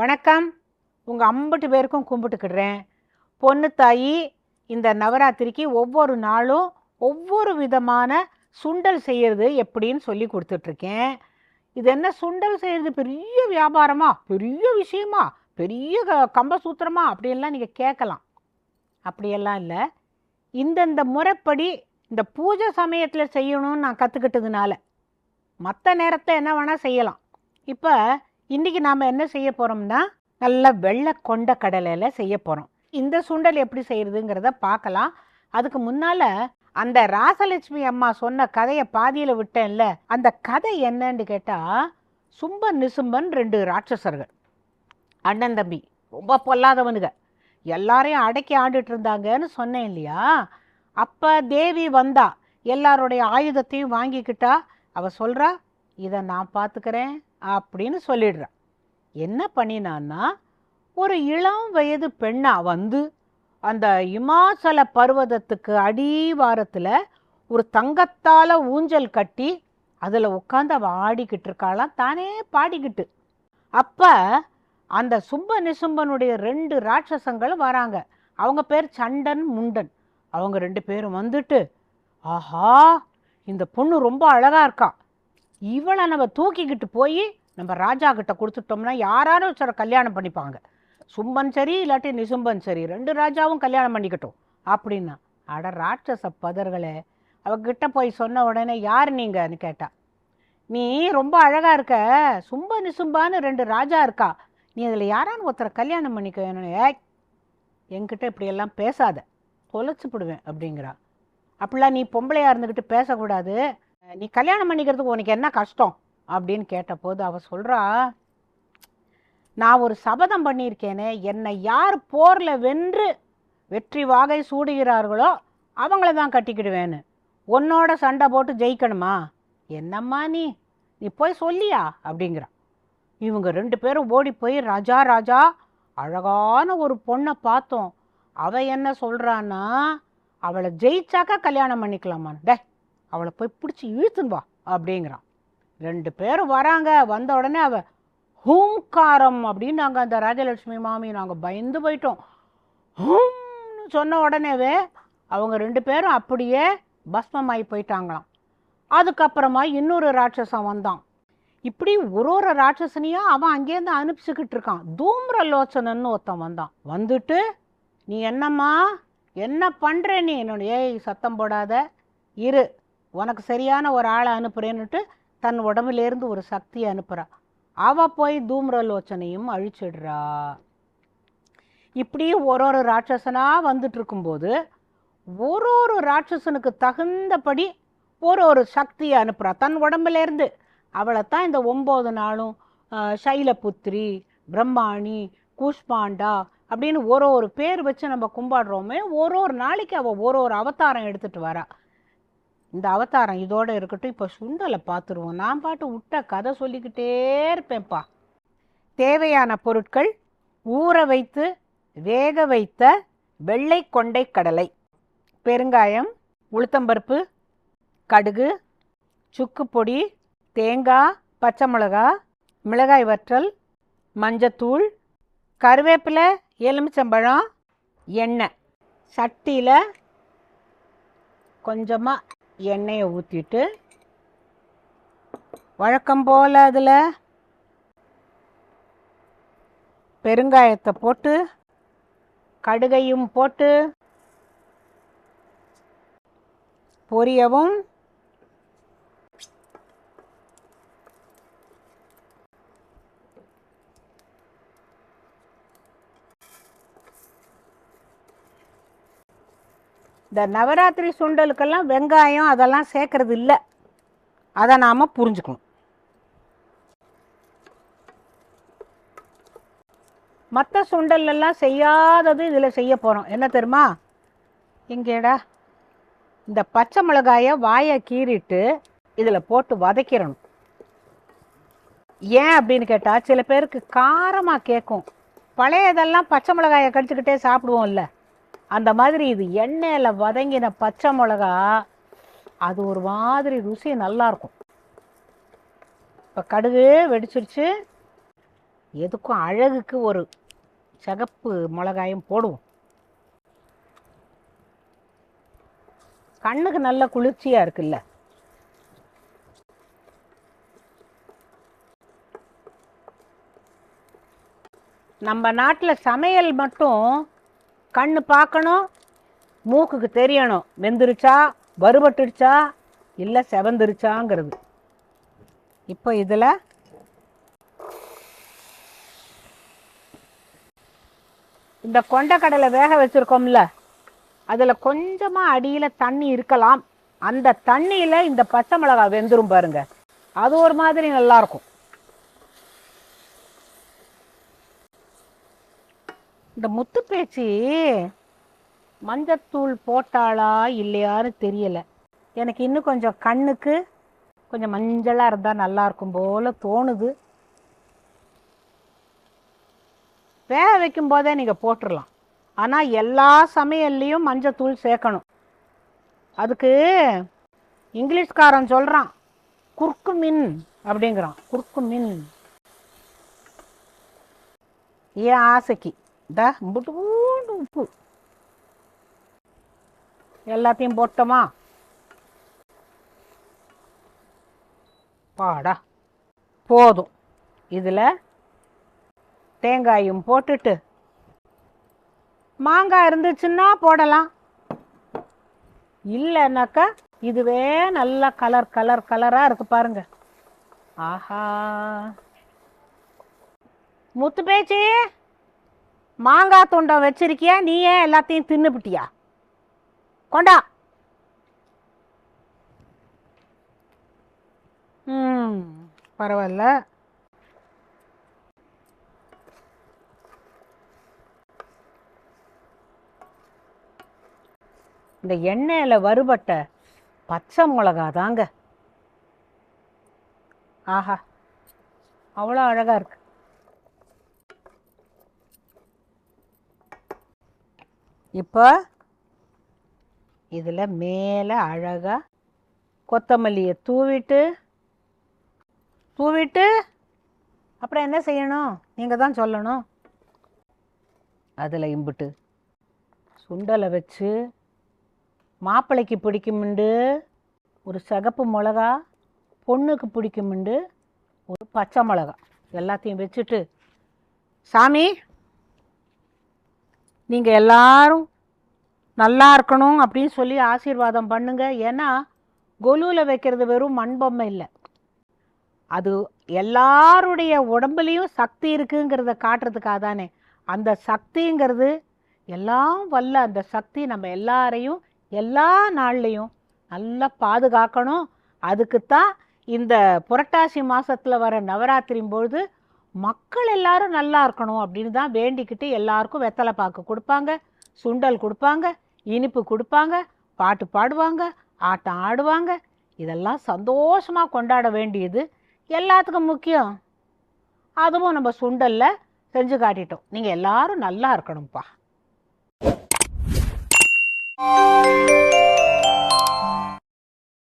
வணக்கம். உங்கள் ஐம்பட்டு பேருக்கும் கும்பிட்டுக்கிடுறேன். பொண்ணு தாயி இந்த நவராத்திரிக்கு ஒவ்வொரு நாளும் ஒவ்வொரு விதமான சுண்டல் செய்கிறது எப்படின்னு சொல்லி கொடுத்துட்ருக்கேன். இது என்ன சுண்டல் செய்கிறது பெரிய வியாபாரமா? பெரிய விஷயமா? பெரிய க கம்பசூத்திரமா அப்படியெல்லாம் நீங்கள் கேட்கலாம். அப்படியெல்லாம் இல்லை. இந்தந்த முறைப்படி இந்த பூஜை சமயத்தில் செய்யணும்னு நான் கற்றுக்கிட்டதுனால மற்ற நேரத்தில் என்ன வேணால் செய்யலாம். இப்போ இன்றைக்கி நாம் என்ன செய்ய போகிறோம்னா நல்ல வெள்ளை கொண்ட கடலையில் செய்ய போகிறோம் இந்த சுண்டல் எப்படி செய்கிறதுங்கிறத பார்க்கலாம். அதுக்கு முன்னால் அந்த ராசலட்சுமி அம்மா சொன்ன கதையை பாதியில் விட்டேன்ல. அந்த கதை என்னன்னு கேட்டால் சும்பன் நிசும்பன் ரெண்டு ராட்சசர்கள். அண்ணன் தம்பி. ரொம்ப பொல்லாதவனுங்க. எல்லாரையும் அடக்கி ஆண்டுட்டு இருந்தாங்கன்னு சொன்னேன் இல்லையா? அப்போ தேவி வந்தா எல்லாருடைய ஆயுதத்தையும் வாங்கிக்கிட்டா அவள் சொல்கிறா இதை நான் பார்த்துக்கிறேன் அப்படின்னு சொல்லிடுறான். என்ன பண்ணினான்னா ஒரு இளம் வயது பெண்ணா வந்து அந்த இமாச்சல பர்வதத்துக்கு அடிவாரத்தில் ஒரு தங்கத்தால் ஊஞ்சல் கட்டி அதில் உட்காந்து அவள் ஆடிக்கிட்டு இருக்காளாம் தானே பாடிக்கிட்டு. அப்போ அந்த சும்ப நிசும்பனுடைய ரெண்டு ராட்சசங்களும் வராங்க. அவங்க பேர் சண்டன் முண்டன். அவங்க ரெண்டு பேரும் வந்துட்டு ஆஹா இந்த பொண்ணு ரொம்ப அழகாக இருக்கா. இவளை நம்ம தூக்கிக்கிட்டு போய் நம்ம ராஜா கிட்ட கொடுத்துட்டோம்னா யாராரும் ஒருத்தரை கல்யாணம் பண்ணிப்பாங்க. சும்பன் சரி இல்லாட்டி நிசும்பன் சரி ரெண்டு ராஜாவும் கல்யாணம் பண்ணிக்கட்டும். அப்படின்னா அட ராட்சச பதர்களே அவகிட்ட போய் சொன்ன உடனே யார் நீங்கன்னு கேட்டா நீ ரொம்ப அழகாக இருக்க சும்ப நிசும்பான்னு ரெண்டு ராஜா இருக்கா நீ அதில் யாரான்னு ஒருத்தரை கல்யாணம் பண்ணிக்க ஏய் என்கிட்ட இப்படியெல்லாம் பேசாத தொலைச்சிப்பிடுவேன் அப்படிங்கிறா. அப்படிலாம் நீ பொம்பளையாக இருந்துக்கிட்டு பேசக்கூடாது நீ கல்யாணம் பண்ணிக்கிறதுக்கு உனக்கு என்ன கஷ்டம்? அப்படின்னு கேட்டபோது அவ சொல்கிறா நான் ஒரு சபதம் பண்ணியிருக்கேனே என்னை யார் போரில் வென்று வெற்றி வாகை சூடுகிறார்களோ அவங்கள தான் கட்டிக்கிடுவேன்னு. உன்னோட சண்டை போட்டு ஜெயிக்கணுமா? என்னம்மா நீ? நீ போய் சொல்லியா? அப்படிங்கிறா. இவங்க ரெண்டு பேரும் ஓடி போய் ராஜா ராஜா அழகான ஒரு பொண்ணை பார்த்தோம். அவ என்ன சொல்கிறான்னா அவளை ஜெயிச்சாக்கா கல்யாணம் பண்ணிக்கலாமா டே அவளை போய் பிடிச்சி இழுத்துன்னு வா அப்படிங்கிறான். ரெண்டு பேரும் வராங்க. வந்த உடனே அவள் ஹூம்காரம் அப்படின்னு நாங்கள் அந்த ராஜலட்சுமி மாமி நாங்கள் பயந்து போயிட்டோம். ஹூம்னு சொன்ன உடனேவே அவங்க ரெண்டு பேரும் அப்படியே பஸ்மமாகி போயிட்டாங்களாம். அதுக்கப்புறமா இன்னொரு ராட்சசன் வந்தான். இப்படி ஒரு ஒரு ராட்சசனையும் அவன் அங்கேருந்து அனுப்பிச்சுக்கிட்டு இருக்கான். தூம்ரலோச்சனன்னு ஒருத்தன் வந்தான். வந்துட்டு நீ என்னம்மா? என்ன பண்ணுற நீ? என்னோட ஏய் சத்தம் போடாத. இரு உனக்கு சரியான ஒரு ஆளை அனுப்புகிறேன்னுட்டு தன் உடம்புலேருந்து ஒரு சக்தியை அனுப்புறா. அவள் போய் தூம்ரலோச்சனையும் அழிச்சிடுறா. இப்படி ஒரு ஒரு ராட்சசனாக வந்துட்டு இருக்கும்போது ஒரு ஒரு ராட்சசனுக்கு தகுந்தபடி ஒரு ஒரு சக்தியை அனுப்புகிறா தன் உடம்புலேருந்து. அவளை தான் இந்த ஒம்பது நாளும் சைலபுத்திரி பிரம்மாணி கூஷ்பாண்டா அப்படின்னு ஒரு ஒரு பேர் வச்சு நம்ம கும்பாடுறோமே ஒரு ஒரு நாளைக்கு அவள் ஒரு ஒரு அவதாரம் எடுத்துகிட்டு வரா. இந்த அவதாரம் இதோடு இருக்கட்டும் இப்போ சுண்டலை பார்த்துருவோம் நான் பாட்டு விட்ட கதை சொல்லிக்கிட்டே இருப்பேன்ப்பா. தேவையான பொருட்கள் ஊற வைத்து வேக வைத்த வெள்ளை கொண்டை கடலை பெருங்காயம் உளுத்தம்பருப்பு கடுகு சுக்கு பொடி தேங்காய் பச்சை மிளகா மிளகாய் வற்றல் மஞ்சத்தூள் கருவேப்பிலை எலுமிச்சம்பழம் எண்ணெய். சட்டியில் கொஞ்சமாக எண்ணெயை ஊற்றிட்டு வழக்கம் போல் அதில் பெருங்காயத்தை போட்டு கடுகையும் போட்டு பொரியவும் இந்த நவராத்திரி சுண்டலுக்கெல்லாம் வெங்காயம் அதெல்லாம் சேர்க்கறது இல்லை. அதை நாம் புரிஞ்சுக்கணும். மற்ற சுண்டல்லாம் செய்யாதது இதில் செய்ய போகிறோம் என்ன தெரியுமா? இங்கேடா இந்த பச்சை மிளகாயை வாயை கீறிட்டு இதில் போட்டு வதக்கிடணும். ஏன் அப்படின்னு கேட்டால் சில பேருக்கு காரமாக கேட்கும் பழையதெல்லாம் பச்சை மிளகாயை கடிச்சுக்கிட்டே சாப்பிடுவோம்ல. அந்த மாதிரி இது எண்ணெயில் வதங்கின பச்சை மிளகா அது ஒரு மாதிரி ருசி நல்லா இருக்கும். இப்போ கடுகு வெடிச்சிருச்சு. எதுக்கும் அழகுக்கு ஒரு சிகப்பு மிளகாயும் போடுவோம். கண்ணுக்கு நல்ல குளிர்ச்சியாக இருக்குல்ல. நம்ம நாட்டில் சமையல் மட்டும் கண் பார்க்கணும் மூக்குக்கு தெரியணும். வெந்துருச்சா? வறுபட்டுடுச்சா? இல்லை செவந்துருச்சாங்கிறது. இப்போ இதில் இந்த கொண்டக்கடலை வேக வச்சுருக்கோம்ல அதில் கொஞ்சமாக அடியில் தண்ணி இருக்கலாம். அந்த தண்ணியில் இந்த பச்சை மிளகாய் வெந்துரும் பாருங்கள் அது ஒரு மாதிரி நல்லாயிருக்கும் இந்த முத்து பேச்சு மஞ்சத்தூள் போட்டாளா இல்லையான்னு தெரியலை. எனக்கு இன்னும் கொஞ்சம் கண்ணுக்கு கொஞ்சம் மஞ்சளாக இருந்தால் நல்லா இருக்கும் போல தோணுது. வேக வைக்கும் போதே நீங்கள் போட்டுடலாம் ஆனால் எல்லா சமையல்லையும் மஞ்சத்தூள் சேர்க்கணும். அதுக்கு இங்கிலீஷ்காரன் சொல்கிறான் குறுக்கு மின் அப்படிங்கிறான். குறுக்கு மின். ஏன் ஆசைக்கு. இந்த இம்புட்டு உப்பு. எல்லாத்தையும் போட்டோமா? பாடா போதும். இதில் தேங்காயும் போட்டுட்டு. மாங்காய் இருந்துச்சுன்னா போடலாம். இல்லைன்னாக்கா இதுவே நல்ல கலர் கலர் கலராக இருக்கு பாருங்க. ஆஹா. முத்து பேச்சு! மாங்காய் துண்டம் வச்சிருக்கியா? நீ ஏன் எல்லாத்தையும் தின்னுபிட்டியா? கொண்டா. ம் பரவாயில்ல. இந்த எண்ணெயில் வறுபட்ட பச்சை மிளகா தாங்க ஆஹா அவ்வளோ அழகா இருக்கு. இப்போ இதில் மேலே அழகாக கொத்தமல்லியை தூவிட்டு தூவிட்டு அப்புறம் என்ன செய்யணும்? நீங்கள் தான் சொல்லணும். அதில் இம்புட்டு சுண்டலை வச்சு மாப்பிள்ளைக்கு பிடிக்குமுண்டு ஒரு சிகப்பு மிளகா பொண்ணுக்கு பிடிக்குமுண்டு ஒரு பச்சை மிளகா. எல்லாத்தையும் வச்சுட்டு சாமி நீங்கள் எல்லாரும் நல்லா இருக்கணும் அப்படின்னு சொல்லி ஆசீர்வாதம் பண்ணுங்க. ஏன்னா கொலுவில் வைக்கிறது வெறும் மண்பொம்மை இல்லை. அது எல்லாருடைய உடம்புலையும் சக்தி இருக்குங்கிறத காட்டுறதுக்காக தானே. அந்த சக்திங்கிறது எல்லாம் வல்ல. அந்த சக்தி நம்ம எல்லாரையும் எல்லா நாள்லையும் நல்லா பாதுகாக்கணும். அதுக்குத்தான் இந்த புரட்டாசி மாதத்தில் வர நவராத்திரி பொழுது மக்கள் எல்லாரும் நல்லா இருக்கணும் அப்படின்னு தான் வேண்டிக்கிட்டு எல்லாருக்கும் வெத்தலை பாக்கு கொடுப்பாங்க சுண்டல் கொடுப்பாங்க இனிப்பு கொடுப்பாங்க பாட்டு பாடுவாங்க ஆட்டம் ஆடுவாங்க. இதெல்லாம் சந்தோஷமாக கொண்டாட வேண்டியது எல்லாத்துக்கும் முக்கியம். அதுவும் நம்ம சுண்டலில் செஞ்சு காட்டிட்டோம். நீங்கள் எல்லாரும் நல்லா இருக்கணும்ப்பா.